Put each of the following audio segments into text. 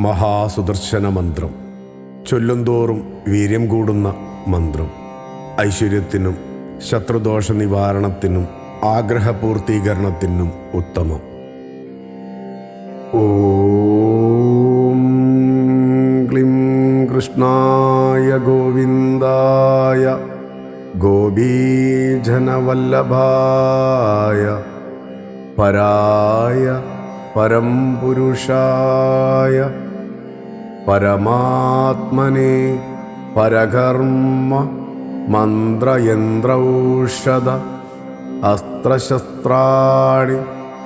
മഹാസുദർശന മന്ത്രം ചൊല്ലുന്തോറും വീര്യം കൂടുന്ന മന്ത്രം. ഐശ്വര്യത്തിനും ശത്രുദോഷ നിവാരണത്തിനും ആഗ്രഹപൂർത്തീകരണത്തിനും ഉത്തമം. ഓം ക്ലിം കൃഷ്ണായ ഗോവിന്ദായ ഗോപീജനവല്ലഭായ പരായ പരം പുരുഷായ പരമാത്മനെ പരകർമ്മ മന്ത്രയന്ത്രൌഷധ അസ്ത്രശസ്ത്രാണി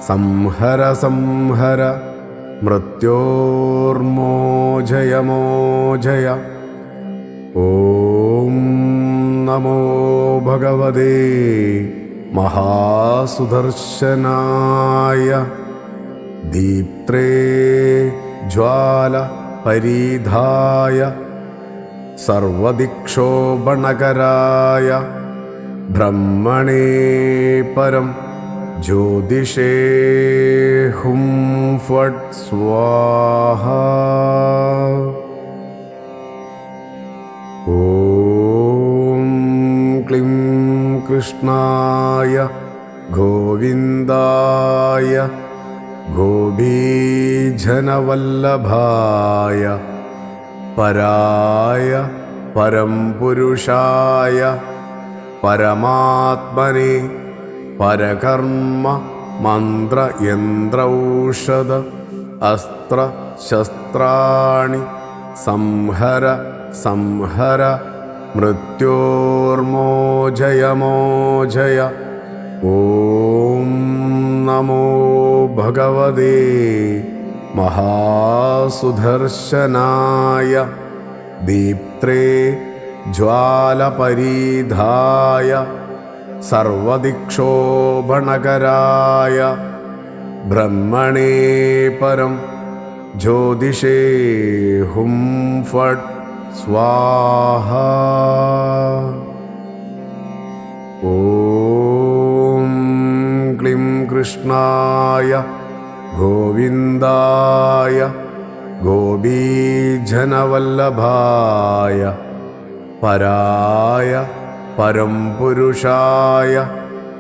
സംഹര സംഹര മൃത്യോർമോജയമോജയ. ഓം നമോ ഭഗവതേ മഹാസുദർശനായ ദീപ്ത്രേ ജ്വാല പരീധായ സർവദിക്ഷോഭണകരായ ബ്രഹ്മണേ പരം ജ്യോതിഷേ ഹും ഫട് സ്വാഹ. ഓം ക്ലിം കൃഷ്ണായ ഗോവിന്ദായ ഗോപീജനവല്ലഭായ പരായ പരം പുരുഷായ പരമാത്മനെ പരകർമ്മ മന്ത്രയന്ത്രൌഷധ അസ്ത്ര ശസ്ത്രാണി സംഹര സംഹര മൃത്യോർമോജയമോജയ ഓം നമോ ഭഗവതേ മഹാസുദർശനായ ദീപ്ത്രേ ജ്വാലപരീധായ സർവദിക്ഷോഭണകരായ ബ്രഹ്മണേ പരം ജ്യോതിഷേ ഹും ഫട് സ്വാഹ കൃഷ്ണായ ഗോവിന്ദായ ഗോപീജനവല്ലഭായ പരായ പരം പുരുഷായ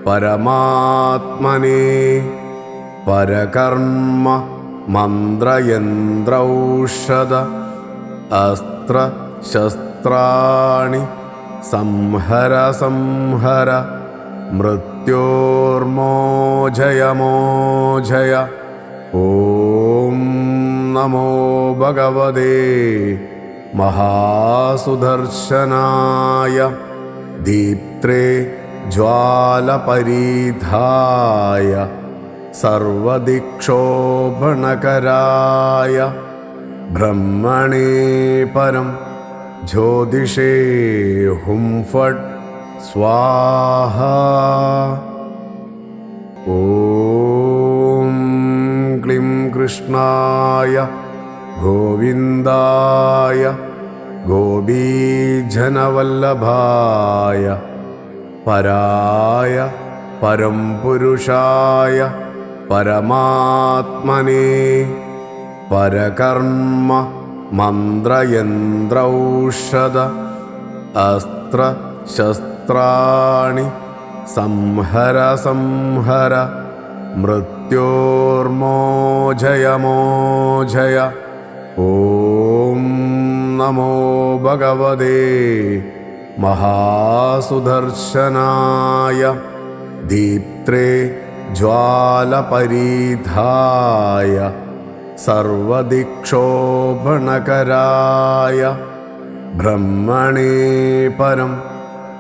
പരമാത്മനെ പരകർമ്മ മന്ത്രയന്ത്രൌഷധ അസ്ത്ര ശസ്ത്രാണി സംഹര മൃത്യോർമോജയമോജയ. ഓം നമോ ഭഗവതേ. മഹാസുദർശനായ. ദീപ്ത്രേ ജ്വാലപരീധായ. സർവദിക്ഷോഭണകരായ. ബ്രഹ്മണേ പരം ജ്യോതിഷേ ഹും സ്വാഹ. ഓം ക്ലിം കൃഷ്ണായ ഗോവിന്ദായ ഗോപീജനവല്ലഭായ പരായ പരം പുരുഷായ പരമാത്മനെ പരകർമ്മ മന്ത്രയന്ത്രൌഷധ അസ്ത്ര ശസ്ത്രാണി സംഹര സംഹര. മൃത്യോർമോജയമോജയ. ഓം നമോ ഭഗവതേ. മഹാസുദർശനായ. ദീപ്ത്രേ ജ്വാലപരീധായ. സർവദിക്ഷോഭണകരായ. ബ്രഹ്മണേ പരം